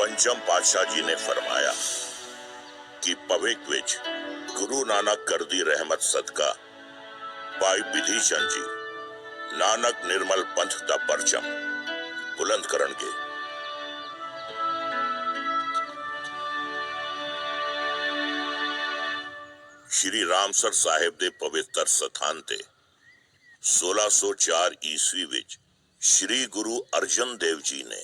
ਪੰਚਮ ਪਾਤਸ਼ਾਹ ਜੀ ਨੇ ਫਰਮਾਇਆ ਕਿ ਭਵਿੱਖ ਵਿੱਚ ਗੁਰੂ ਨਾਨਕ ਕਰਦੀ ਰਹਿਮਤ ਸਦਕਾ ਭਾਈ ਵਿਧੀਸ਼ਨ ਜੀ ਨਾਨਕ ਨਿਰਮਲ ਪੰਥ ਦਾ ਪਰਚਮ ਬੁਲੰਦ ਕਰਨਗੇ ਸ਼੍ਰੀ ਰਾਮਸਰ ਸਾਹਿਬ ਦੇ ਪਵਿੱਤਰ ਸਥਾਨ ਤੇ 1604 ਈਸਵੀ ਵਿੱਚ ਸ਼੍ਰੀ ਗੁਰੂ ਅਰਜਨ ਦੇਵ ਜੀ ਨੇ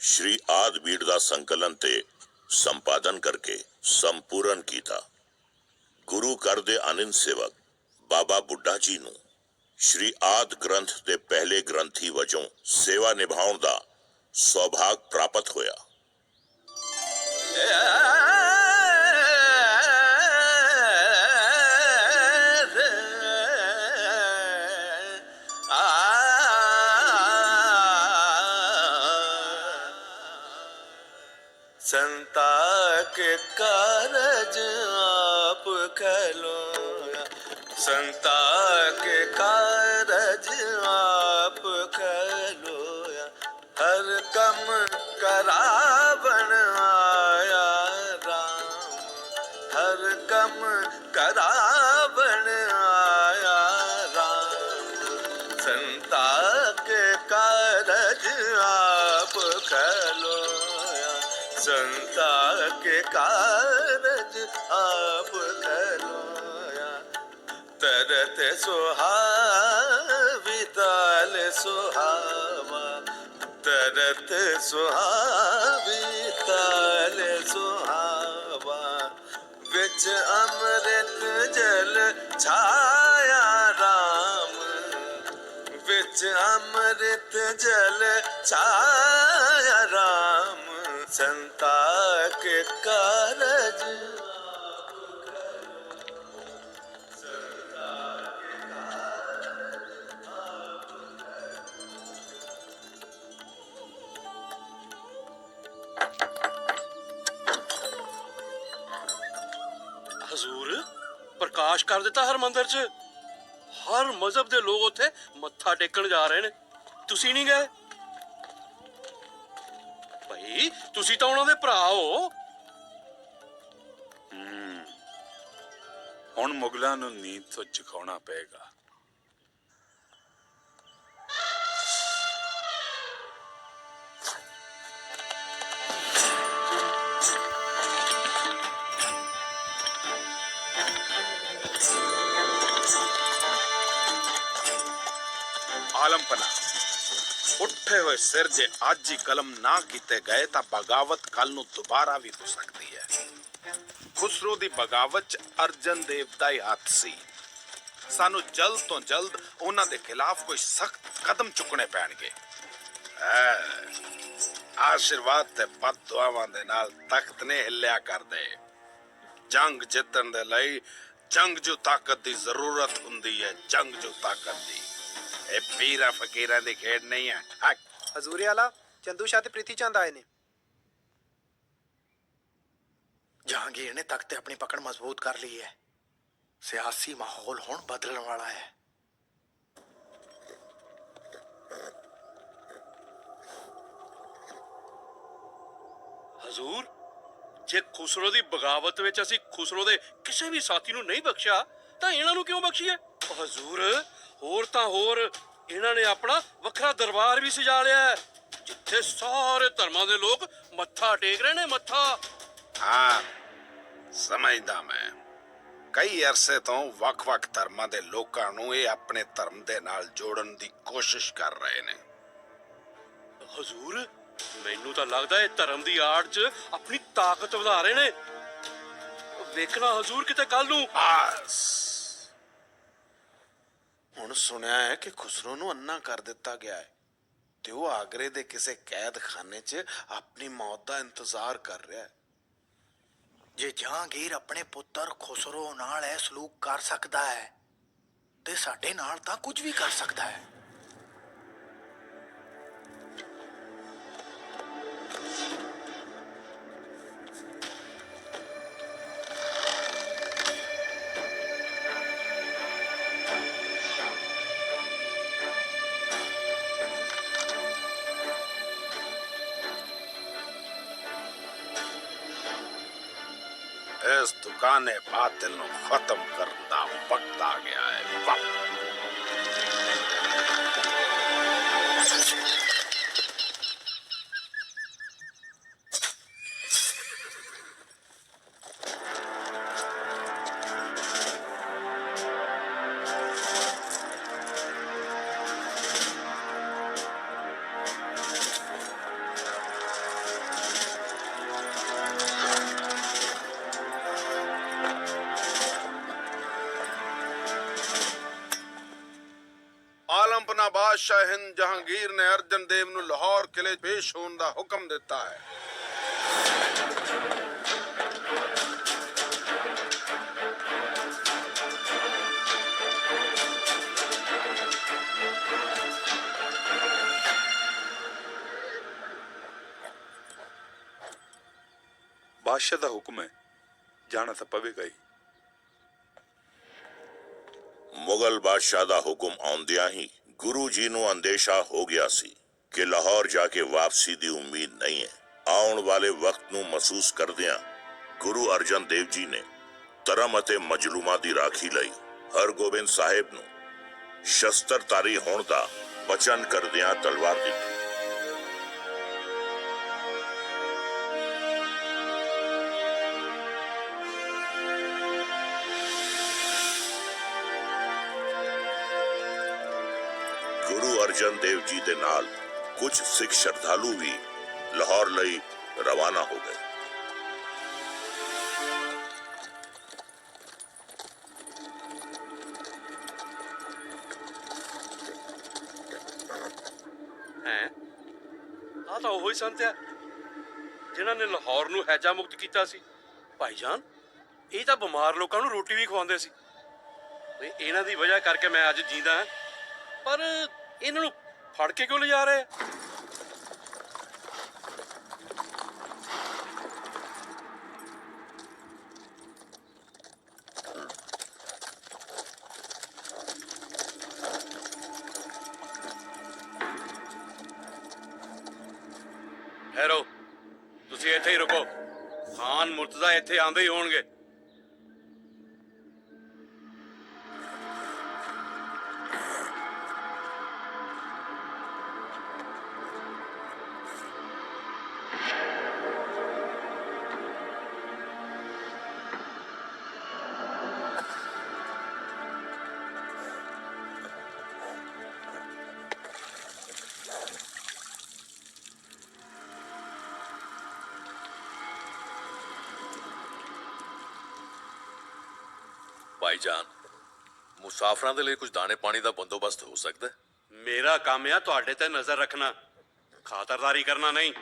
ਸ਼੍ਰੀ ਆਦ ਬੀੜ ਦਾ ਸੰਕਲਨ ਤੇ ਸੰਪਾਦਨ ਕਰਕੇ ਸੰਪੂਰਨ ਕੀਤਾ ਗੁਰੂ ਘਰ ਦੇ ਆਨੰਦ ਸੇਵਕ ਬਾਬਾ ਬੁੱਢਾ ਜੀ ਨੂੰ ਸ਼੍ਰੀ ਆਦ ਗ੍ਰੰਥ ਦੇ ਪਹਿਲੇ ਗ੍ਰੰਥੀ ਵਜੋਂ ਸੇਵਾ ਨਿਭਾਉਣ ਦਾ ਸੌਭਾਗ ਪ੍ਰਾਪਤ ਹੋਇਆ कारज आप खलो संता के कारज आप खलोया हर कम करावन आया राम हर कम करावन आया राम संता के कारज आप खलोया संता के कारज सुहावी ताल सुहावा तरत सुहावी ताल सुहावा विच अमृत जल छाया राम विच अमृत जल छाया राम संता के कारज ਪ੍ਰਕਾਸ਼ ਕਰ ਦਿੱਤਾ ਹਰ ਮੰਦਰ 'ਚ। ਹਰ ਮਜ਼ਹਬ ਦੇ ਲੋਕ ਉੱਥੇ ਮੱਥਾ ਟੇਕਣ ਜਾ ਰਹੇ ਨੇ। ਤੁਸੀਂ ਨਹੀਂ ਗਏ? ਭਾਈ, ਤੁਸੀਂ ਤਾਂ ਉਹਨਾਂ ਦੇ ਭਰਾ ਹੋ। ਹੁਣ ਮੁਗਲਾਂ ਨੂੰ ਨੀਂਦ ਤੋਂ ਚੁਕਾਉਣਾ ਪਏਗਾ। ਆਲਮਪਨਾ ਉੱਠੇ ਹੋਏ ਸਿਰ ਜੇ ਅੱਜ ਹੀ ਕਲਮ ਨਾ ਕੀਤੇ ਗਏ ਤਾਂ ਬਗਾਵਤ ਕੱਲ ਨੂੰ ਦੁਬਾਰਾ ਵੀ ਹੋ ਸਕਦੀ ਹੈ। ਖੁਸਰੋ ਦੀ ਬਗਾਵਤ ਚ ਅਰਜਨ ਦੇਵ ਦਾ ਹੀ ਹੱਥ ਸੀ। ਸਾਨੂੰ ਜਲਦ ਤੋਂ ਜਲਦ ਉਹਨਾਂ ਦੇ ਖਿਲਾਫ ਕੋਈ ਸਖਤ ਕਦਮ ਚੁੱਕਣੇ ਪੈਣਗੇ। ਆਸ਼ੀਰਵਾਦ ਤੇ ਬਦਦੁਆਵਾਂ ਦੇ ਨਾਲ ਤਖਤ ਨੇ ਹਿੱਲਿਆ ਕਰਦੇ ਜੰਗ ਜਿੱਤਣ ਦੇ ਲਈ ਜੰਗਜੂ ਤਾਕਤ ਦੀ ਜ਼ਰੂਰਤ ਹੁੰਦੀ ਹੈ ਜੰਗਜੂ ਤਾਕਤ ਦੀ। ਇਹ ਪੀਰਾ ਫਕੀਰਾਂ ਦੀ ਖੇਡ ਨਹੀਂ ਹੈ ਹੱਕ ਹਜ਼ੂਰੇ ਆਲਾ ਚੰਦੂ ਸ਼ਾਹ ਤੇ ਪ੍ਰੀਤੀ ਚੰਦ ਆਏ ਨੇ। ਜਹਾਂਗੀਰ ਨੇ ਤਖਤ ਤੇ ਆਪਣੀ ਪਕੜ ਮਜ਼ਬੂਤ ਕਰ ਲਈ ਹੈ। ਸਿਆਸੀ ਮਾਹੌਲ ਹੁਣ ਬਦਲਣ ਵਾਲਾ ਹੈ। ਹਜ਼ੂਰ ਜੇ ਖੁਸਰੋ ਦੀ ਬਗਾਵਤ ਵਿੱਚ ਅਸੀਂ ਖੁਸਰੋ ਦੇ ਕਿਸੇ ਵੀ ਸਾਥੀ ਨੂੰ ਨਹੀਂ ਬਖਸ਼ਿਆ ਤਾਂ ਇਹਨਾਂ ਨੂੰ ਕਿਉਂ ਬਖਸ਼ੀਏ? ਹਜ਼ੂਰ ਹੋਰ ਤਾਂ ਹੋਰ ਇਹਨਾਂ ਨੇ ਆਪਣਾ ਵੱਖਰਾ ਦਰਬਾਰ ਵੀ ਸਜਾ ਲਿਆ ਹੈ, ਜਿੱਥੇ ਸਾਰੇ ਧਰਮਾਂ ਦੇ ਲੋਕ ਮੱਥਾ ਟੇਕ ਰਹੇ ਨੇ ਮੱਥਾ। ਹਾਂ ਸਮਝਦਾ ਮੈਂ। ਕਈ ਅਰਸੇ ਤੋਂ ਵੱਖ-ਵੱਖ ਧਰਮਾਂ ਦੇ ਲੋਕਾਂ ਨੂੰ ਇਹ ਆਪਣੇ ਧਰਮ ਦੇ ਨਾਲ ਜੋੜਨ ਦੀ ਕੋਸ਼ਿਸ਼ ਕਰ ਰਹੇ ਨੇ। ਹਜ਼ੂਰ ਮੈਨੂੰ ਤਾਂ ਲੱਗਦਾ ਇਹ ਧਰਮ ਦੀ ਆੜ 'ਚ ਆਪਣੀ ਤਾਕਤ ਵਧਾ ਰਹੇ ਨੇ। ਵੇਖਣਾ ਹਜ਼ੂਰ ਕਿਤੇ ਕੱਲ ਨੂੰ। ਬਸ। ਹੁਣ ਸੁਣਿਆ ਹੈ ਕਿ ਖੁਸਰੋ ਨੂੰ ਅੰਨਾ ਕਰ ਦਿੱਤਾ ਗਿਆ ਹੈ ਤੇ ਉਹ ਆਗਰੇ ਦੇ ਕਿਸੇ ਕੈਦਖਾਨੇ 'ਚ ਆਪਣੀ ਮੌਤ ਦਾ ਇੰਤਜ਼ਾਰ ਕਰ ਰਿਹਾ ਹੈ। ਜੇ ਜਹਾਂਗੀਰ ਆਪਣੇ ਪੁੱਤਰ ਖੁਸਰੋ ਨਾਲ ਇਹ ਸਲੂਕ ਕਰ ਸਕਦਾ ਹੈ ਤੇ ਸਾਡੇ ਨਾਲ ਤਾਂ ਕੁਝ ਵੀ ਕਰ ਸਕਦਾ ਹੈ। ਇਸ ਬਾਤਲ ਨੂੰ ਖਤਮ ਕਰਨ ਦਾ ਵਕਤ ਆ ਗਿਆ ਹੈ। ਵਕਤ ਬਾਦਸ਼ਾਹ ਹਿੰਦ ਜਹਾਂਗੀਰ ਨੇ ਅਰਜਨ ਦੇਵ ਨੂੰ ਲਾਹੌਰ ਕਿਲੇ ਪੇਸ਼ ਹੋਣ ਦਾ ਹੁਕਮ ਦਿੱਤਾ ਹੈ। ਬਾਦਸ਼ਾਹ ਦਾ ਹੁਕਮ ਹੈ, ਜਾਣਾ ਤਾਂ ਪਵੇਗਾ ਹੀ। ਮੁਗਲ ਬਾਦਸ਼ਾਹ ਦਾ ਹੁਕਮ ਆਉਂਦਿਆਂ ਹੀ ਗੁਰੂ ਜੀ ਨੂੰ ਅੰਦੇਸ਼ਾ ਹੋ ਗਿਆ ਸੀ ਕਿ ਲਾਹੌਰ ਜਾ ਕੇ ਵਾਪਸੀ ਦੀ ਉਮੀਦ ਨਹੀਂ ਹੈ। ਆਉਣ ਵਾਲੇ ਵਕਤ ਨੂੰ ਮਹਿਸੂਸ ਕਰਦਿਆਂ ਗੁਰੂ ਅਰਜਨ ਦੇਵ ਜੀ ਨੇ ਧਰਮ ਅਤੇ ਮਜਲੂਮਾਂ ਦੀ ਰਾਖੀ ਲਈ ਹਰਗੋਬਿੰਦ ਸਾਹਿਬ ਨੂੰ ਸ਼ਸਤਰਧਾਰੀ ਹੋਣ ਦਾ ਵਚਨ ਕਰਦਿਆਂ ਤਲਵਾਰ ਦਿੱਤੀ। ਗੁਰੂ ਅਰਜਨ ਦੇਵ ਜੀ ਦੇ ਨਾਲ ਕੁਝ ਸਿੱਖ ਸ਼ਰਧਾਲੂ ਵੀ ਲਾਹੌਰ ਲਈ ਰਵਾਨਾ ਹੋ ਗਏ। ਆ ਤਾਂ ਉਹੀ ਸੰਤ ਆ, ਜਿਨ੍ਹਾਂ ਨੇ ਲਾਹੌਰ ਨੂੰ ਹੈਜਾ ਮੁਕਤ ਕੀਤਾ ਸੀ। ਭਾਈਜਾਨ, ਇਹ ਤਾਂ ਬਿਮਾਰ ਲੋਕਾਂ ਨੂੰ ਰੋਟੀ ਵੀ ਖਵਾਉਂਦੇ ਸੀ। ਵੀ ਇਹਨਾਂ ਦੀ ਵਜ੍ਹਾ ਕਰਕੇ ਮੈਂ ਅੱਜ ਜੀਂਦਾ ਹਾਂ। ਪਰ ਇਹਨਾਂ ਨੂੰ ਫੜ ਕੇ ਕਿਉਂ ਲਿਜਾ ਰਹੇ? ਆ? ਤੁਸੀਂ ਇੱਥੇ ਹੀ ਰੁਕੋ। ਖਾਨ ਮੁਰਤਜ਼ਾ ਇੱਥੇ ਆਂਦੇ ਹੀ ਹੋਣਗੇ। ਭਾਈਜਾਨ ਮੁਸਾਫਰਾਂ ਦੇ ਲਈ ਕੁਝ ਦਾਣੇ ਪਾਣੀ ਦਾ ਬੰਦੋਬਸਤ ਹੋ ਸਕਦਾ ਹੈ? ਮੇਰਾ ਕੰਮ ਆ ਤੁਹਾਡੇ ਤੇ ਨਜ਼ਰ ਰੱਖਣਾ। ਖਾਤਰਦਾਰੀ ਕਰਨਾ ਨਹੀਂ।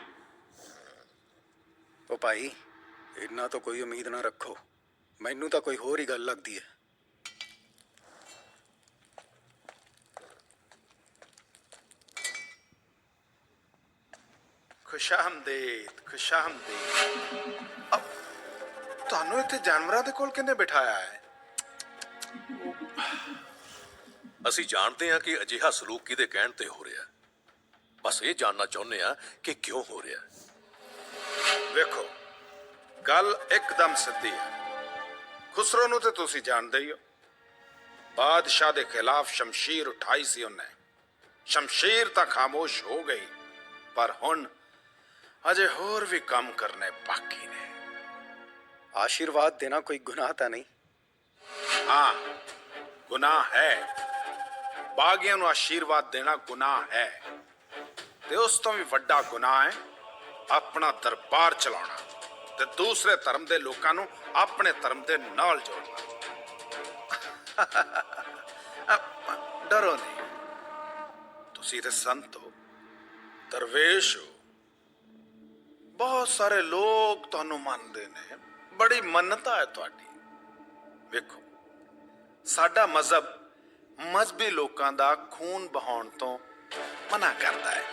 ਉਹ ਭਾਈ ਇੰਨਾ ਤਾਂ ਕੋਈ ਉਮੀਦ ਨਾ ਰੱਖੋ। ਮੈਨੂੰ ਤਾਂ ਕੋਈ ਹੋਰ ਹੀ ਗੱਲ ਲੱਗਦੀ ਹੈ। ਖੁਸ਼ਾਮਦੀਦ ਖੁਸ਼ਾਮਦੀਦ। ਅਬ ਤੁਹਾਨੂੰ ਇੱਥੇ ਜਾਨਵਰਾਂ ਦੇ ਕੋਲ ਕਿੰਨੇ ਬਿਠਾਇਆ ਹੈ? ਅਸੀਂ ਜਾਣਦੇ ਹਾਂ ਕਿ ਅਜਿਹਾ ਸਲੂਕ ਕਿਹਦੇ ਕਹਿਣ ਤੇ ਹੋ ਰਿਹਾ। ਹੈ। ਬਸ ਇਹ ਜਾਣਨਾ ਚਾਹੁੰਦੇ ਹਾਂ ਕਿ ਕਿਉਂ ਹੋ ਰਿਹਾ। ਹੈ। ਵੇਖੋ, ਗੱਲ ਇੱਕਦਮ ਸਿੱਧੀ ਹੈ। ਖੁਸਰੋ ਨੂੰ ਤੇ ਤੁਸੀਂ ਜਾਣਦੇ ਹੀ ਹੋ। ਬਾਦਸ਼ਾਹ ਦੇ ਖਿਲਾਫ ਸ਼ਮਸ਼ੀਰ ਉਠਾਈ ਸੀ ਉਹਨੇ। ਸ਼ਮਸ਼ੀਰ ਤਾਂ ਖਾਮੋਸ਼ ਹੋ ਗਈ, ਪਰ ਹੁਣ ਅਜੇ ਹੋਰ ਵੀ ਕੰਮ ਕਰਨੇ ਬਾਕੀ ਨੇ। ਆਸ਼ੀਰਵਾਦ ਦੇਣਾ ਕੋਈ ਗੁਨਾਹ ਤਾਂ ਨਹੀਂ। ਹਾਂ, ਗੁਨਾਹ ਹੈ। ਬਾਗੀਆਂ ਨੂੰ ਆਸ਼ੀਰਵਾਦ ਦੇਣਾ ਗੁਨਾਹ ਹੈ। ਤੇ ਉਸ ਤੋਂ ਵੀ ਵੱਡਾ ਗੁਨਾਹ ਹੈ, ਆਪਣਾ ਦਰਬਾਰ ਚਲਾਉਣਾ ਤੇ ਦੂਸਰੇ ਧਰਮ ਦੇ ਲੋਕਾਂ ਨੂੰ ਆਪਣੇ ਧਰਮ ਦੇ ਨਾਲ ਜੋੜਨਾ। ਡਰੋ ਨਹੀਂ। ਤੁਸੀਂ ਤੇ ਸੰਤ ਹੋ, ਦਰਵੇਸ਼ ਹੋ। ਬਹੁਤ ਸਾਰੇ ਲੋਕ ਤੁਹਾਨੂੰ ਮੰਨਦੇ ਨੇ। ਬੜੀ ਮੰਨਤਾ ਹੈ ਤੁਹਾਡੀ। ਵੇਖੋ ਸਾਡਾ ਮਜ਼ਹਬ ਮਜ਼ਬੀ ਲੋਕਾਂ ਦਾ ਖੂਨ ਬਹਾਉਣ ਤੋਂ ਮਨਾ ਕਰਦਾ ਹੈ।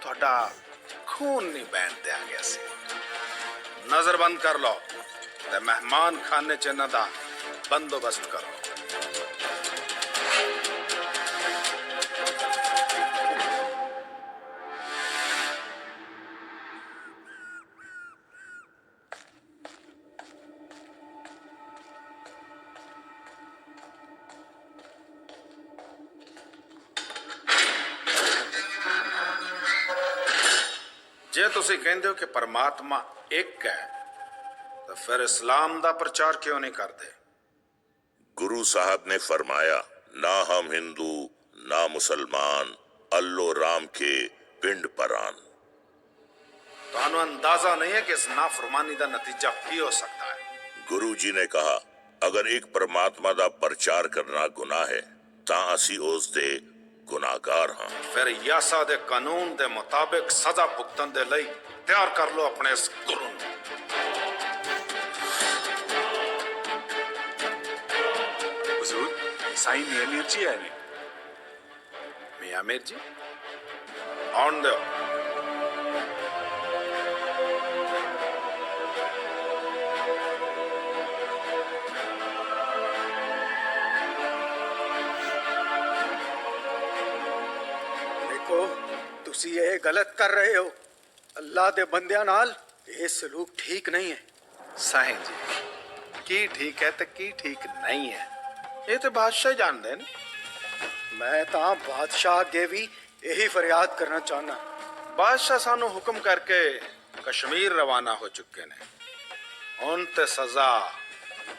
ਤੁਹਾਡਾ ਖੂਨ ਨਹੀਂ ਬਹਿਣ ਦਿਆਂਗੇ ਅਸੀਂ ਨਜ਼ਰ ਬੰਦ ਕਰ ਲਓ ਤੇ ਮਹਿਮਾਨ ਖਾਨੇ ਚ ਇਹਨਾਂ ਦਾ ਬੰਦੋਬਸਤ ਕਰੋ। ਕਹਿੰਦੇ ਹੋ ਕਿ ਪਰਮਾਤਮਾ ਇੱਕ ਹੈ ਤਾਂ ਫਿਰ ਇਸਲਾਮ ਦਾ ਪ੍ਰਚਾਰ ਕਿਉਂ ਨਹੀਂ ਕਰਦੇ गुरु साहब ने फरमाया ना हम हिंदू ना मुसलमान अल्लो राम के पिंड परान ਤੁਹਾਨੂੰ ਅੰਦਾਜ਼ਾ ਨਹੀਂ ਹੈ ਕਿ ਇਸ ਨਾਫਰਮਾਨੀ ਦਾ ਨਤੀਜਾ ਕੀ ਹੋ ਸਕਦਾ ਹੈ ਗੁਰੂ ਜੀ ਨੇ ਕਿਹਾ ਅਗਰ ਇੱਕ ਪਰਮਾਤਮਾ ਦਾ ਪ੍ਰਚਾਰ ਕਰਨਾ ਗੁਨਾਹ ਹੈ ਤਾਂ ਅਸੀਂ ਉਸ ਦੇ ਗੁਨਾਹਗਾਰ ਹਾਂ। ਫਿਰ ਯਾਸਾ ਦੇ ਕਾਨੂੰਨ ਦੇ ਮੁਤਾਬਿਕ ਸਜ਼ਾ ਭੁਗਤਣ ਦੇ ਲਈ ਤਿਆਰ ਕਰ ਲਓ ਆਪਣੇ ਇਸ ਗੁਰੂ ਨੂੰ। ਹਜ਼ੂਰ ਸਾਈਂ ਮੀਆਂ ਮੀਰ ਜੀ ਆਏ ਨੇ। ਮੀਆਂ ਮੀਰ ਜੀ ਆਉਣ ਦਿਓ। ਦੇਖੋ ਤੁਸੀਂ ਇਹ ਗਲਤ ਕਰ ਰਹੇ ਹੋ ਅੱਲਾ ਦੇ ਬੰਦਿਆਂ ਨਾਲ ਇਹ ਸਲੂਕ ਠੀਕ ਨਹੀਂ ਹੈ ਸਾਈਂ ਜੀ ਕੀ ਠੀਕ ਹੈ ਤੇ ਕੀ ਠੀਕ ਨਹੀਂ ਹੈ ਇਹ ਤੇ ਬਾਦਸ਼ਾਹ ਹੀ ਜਾਣਦੇ ਨੇ ਮੈਂ ਤਾਂ ਬਾਦਸ਼ਾਹ ਅੱਗੇ ਵੀ ਇਹੀ ਫਰਿਆਦ ਕਰਨਾ ਚਾਹੁੰਦਾ ਬਾਦਸ਼ਾਹ ਸਾਨੂੰ ਹੁਕਮ ਕਰਕੇ ਕਸ਼ਮੀਰ ਰਵਾਨਾ ਹੋ ਚੁੱਕੇ ਨੇ ਹੁਣ ਤੇ ਸਜ਼ਾ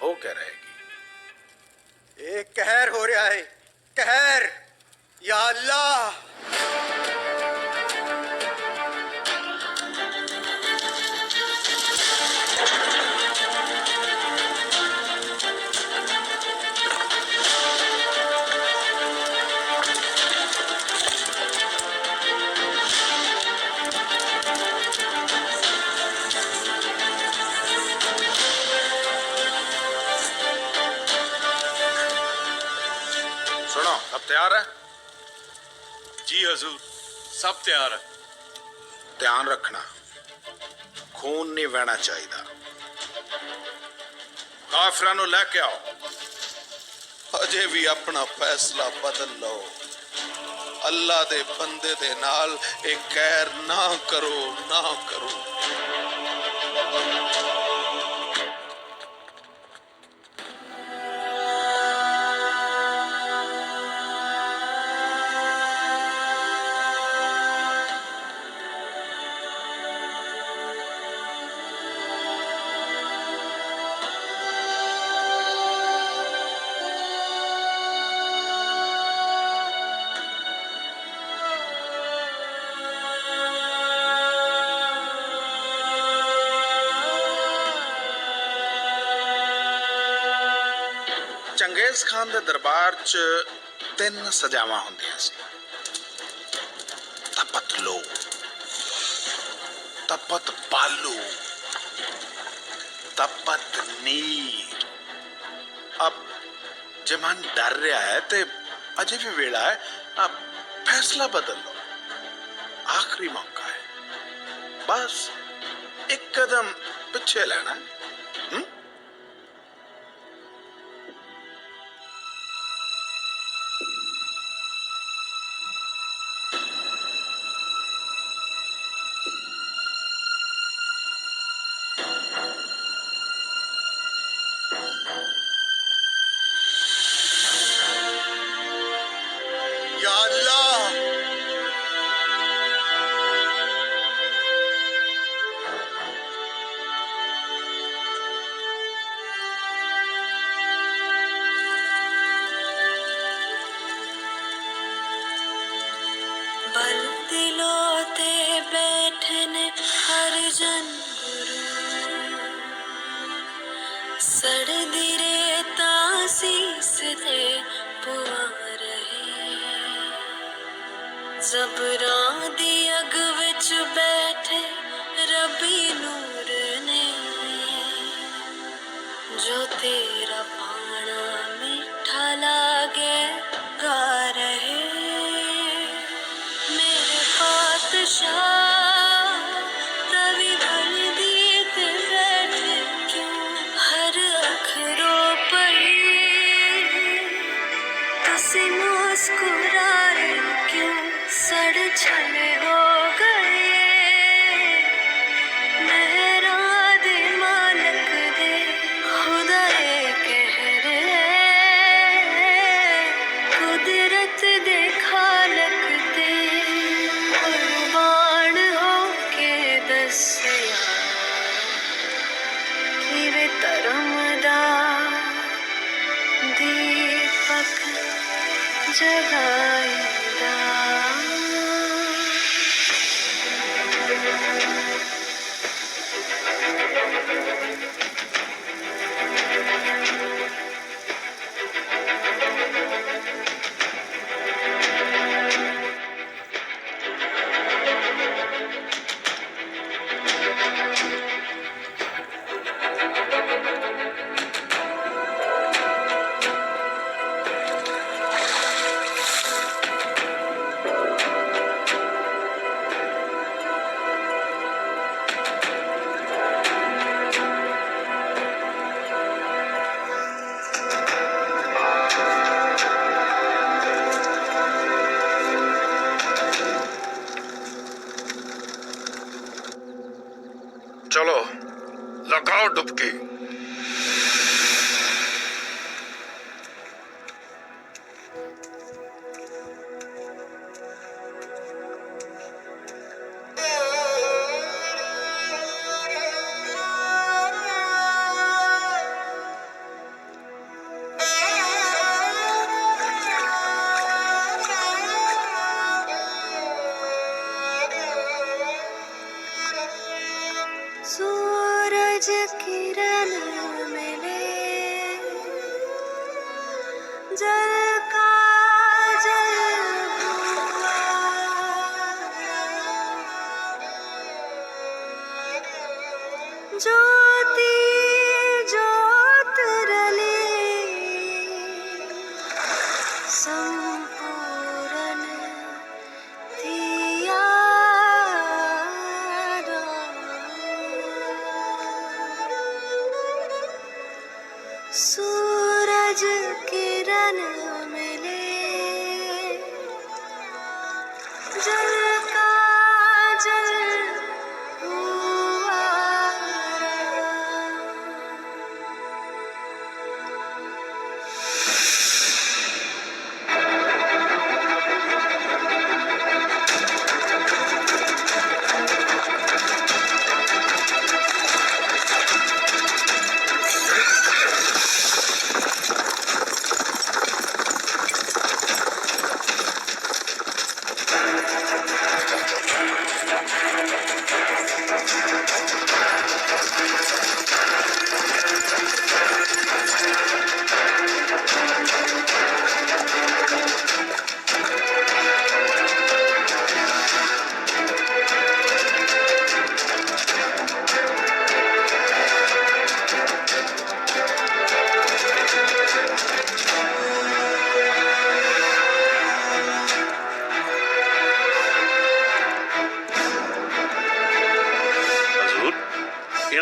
ਹੋ ਕੇ ਰਹੇਗੀ ਇਹ ਕਹਿਰ ਹੋ ਰਿਹਾ ਹੈ ਕਹਿਰ ਯਾ ਅੱਲਾ ਤਿਆਰ। ਧਿਆਨ ਰੱਖਣਾ। ਖੂਨ ਨਹੀਂ ਵਹਿਣਾ ਚਾਹੀਦਾ। ਕਾਫਰਾਂ ਨੂੰ ਲੈ ਕੇ ਆਓ। ਅਜੇ ਵੀ ਆਪਣਾ ਫੈਸਲਾ ਬਦਲ ਲਓ। ਅੱਲਾ ਦੇ ਬੰਦੇ ਦੇ ਨਾਲ ਇਹ ਕਹਿਰ ਨਾ ਕਰੋ ਨਾ ਕਰੋ। ਚੰਗੇਜ਼ ਖਾਨ ਦੇ ਦਰਬਾਰ 'ਚ ਤਿੰਨ ਸਜ਼ਾਵਾਂ ਹੁੰਦੀਆਂ ਸੀ ਤਪਤ ਲੋ ਤਪਤ ਪਾਲੂ ਤਪਤ ਨੀਰ ਅਬ ਜੇ ਮਨ ਡਰ ਰਿਹਾ ਹੈ ਤੇ ਅਜੇ ਵੀ ਵੇਲਾ ਹੈ ਅਬ ਫੈਸਲਾ ਬਦਲ ਲਓ ਆਖਰੀ ਮੌਕਾ ਹੈ ਬਸ ਇੱਕ ਕਦਮ ਪਿੱਛੇ ਲੈਣਾ So.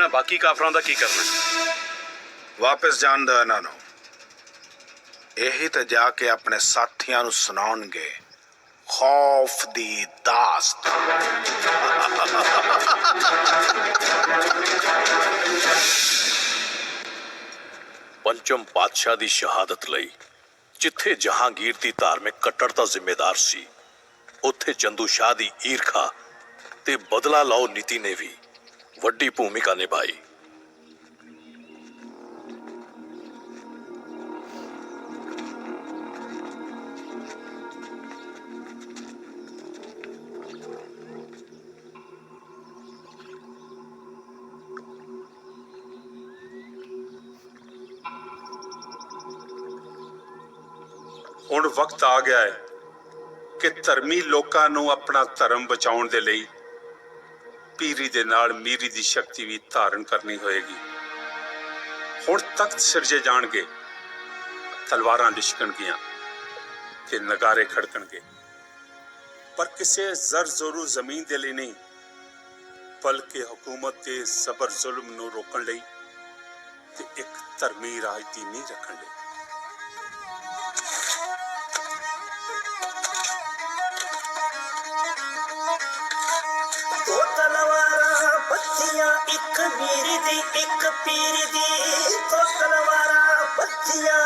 ਇਹਨਾਂ ਬਾਕੀ ਕਾਫਰਾਂ ਦਾ ਕੀ ਕਰਨਾ? ਵਾਪਸ ਜਾਣ ਦਾ ਇਹਨਾਂ ਨੂੰ। ਇਹੀ ਤੇ ਜਾ ਕੇ ਆਪਣੇ ਸਾਥੀਆਂ ਨੂੰ ਸੁਣਾਉਣਗੇ ਖੌਫ ਦੀ ਦਾਸਤ। ਪੰਚਮ ਪਾਤਸ਼ਾਹ ਦੀ ਸ਼ਹਾਦਤ ਲਈ ਜਿੱਥੇ ਜਹਾਂਗੀਰ ਦੀ ਧਾਰਮਿਕ ਕੱਟੜਤਾ ਜ਼ਿੰਮੇਦਾਰ ਸੀ ਉੱਥੇ ਚੰਦੂ ਸ਼ਾਹ ਦੀ ਈਰਖਾ ਤੇ ਬਦਲਾ ਲਓ ਨੀਤੀ ਨੇ ਵੀ ਵੱਡੀ ਭੂਮਿਕਾ ਨਿਭਾਈ। ਹੁਣ ਵਕਤ ਆ ਗਿਆ ਹੈ ਕਿ ਧਰਮੀ ਲੋਕਾਂ ਨੂੰ ਆਪਣਾ ਧਰਮ ਬਚਾਉਣ ਦੇ ਲਈ ਪੀਰੀ ਦੇ ਨਾਲ ਮੀਰੀ ਦੀ ਸ਼ਕਤੀ ਵੀ ਧਾਰਨ ਕਰਨੀ ਹੋਏਗੀ। ਹੁਣ ਤਖਤ ਸਿਰਜੇ ਜਾਣਗੇ, ਤਲਵਾਰਾਂ ਲਿਸ਼ਕਣਗੀਆਂ ਤੇ ਨਗਾਰੇ ਖੜਕਣਗੇ। ਪਰ ਕਿਸੇ ਜ਼ਰ ਜ਼ਰੂ ਜ਼ਮੀਨ ਦੇ ਲਈ ਨਹੀਂ, ਬਲਕਿ ਹਕੂਮਤ ਦੇ ਜ਼ਬਰ ਜ਼ੁਲਮ ਨੂੰ ਰੋਕਣ ਲਈ ਤੇ ਇੱਕ ਧਰਮੀ ਰਾਜ ਨਹੀਂ ਰੱਖਣ ਲਈ। ਮੀਰੀ ਦੀ, ਇੱਕ ਪੀਰ ਦੀ ਦੋ ਤਲਵਾਰਾਂ ਬੱਚੀਆਂ।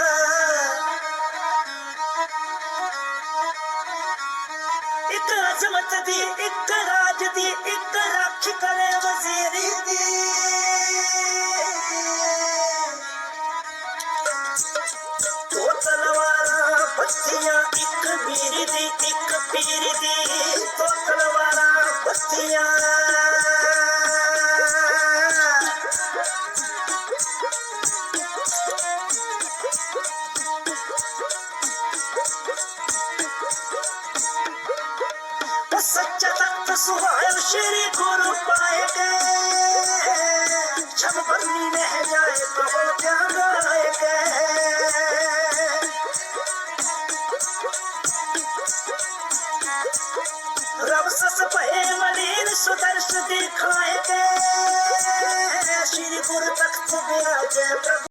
ਇੱਕ ਅਜ਼ਮਤ ਦੀ, ਇੱਕ ਰਾਜ ਦੀ, ਇੱਕ ਰਾਖੀ ਕਰੇ ਵਜ਼ੀਰੀ ਦੀ। ਦੋ ਤਲਵਾਰਾਂ ਬੱਚੀਆਂ, ਇੱਕ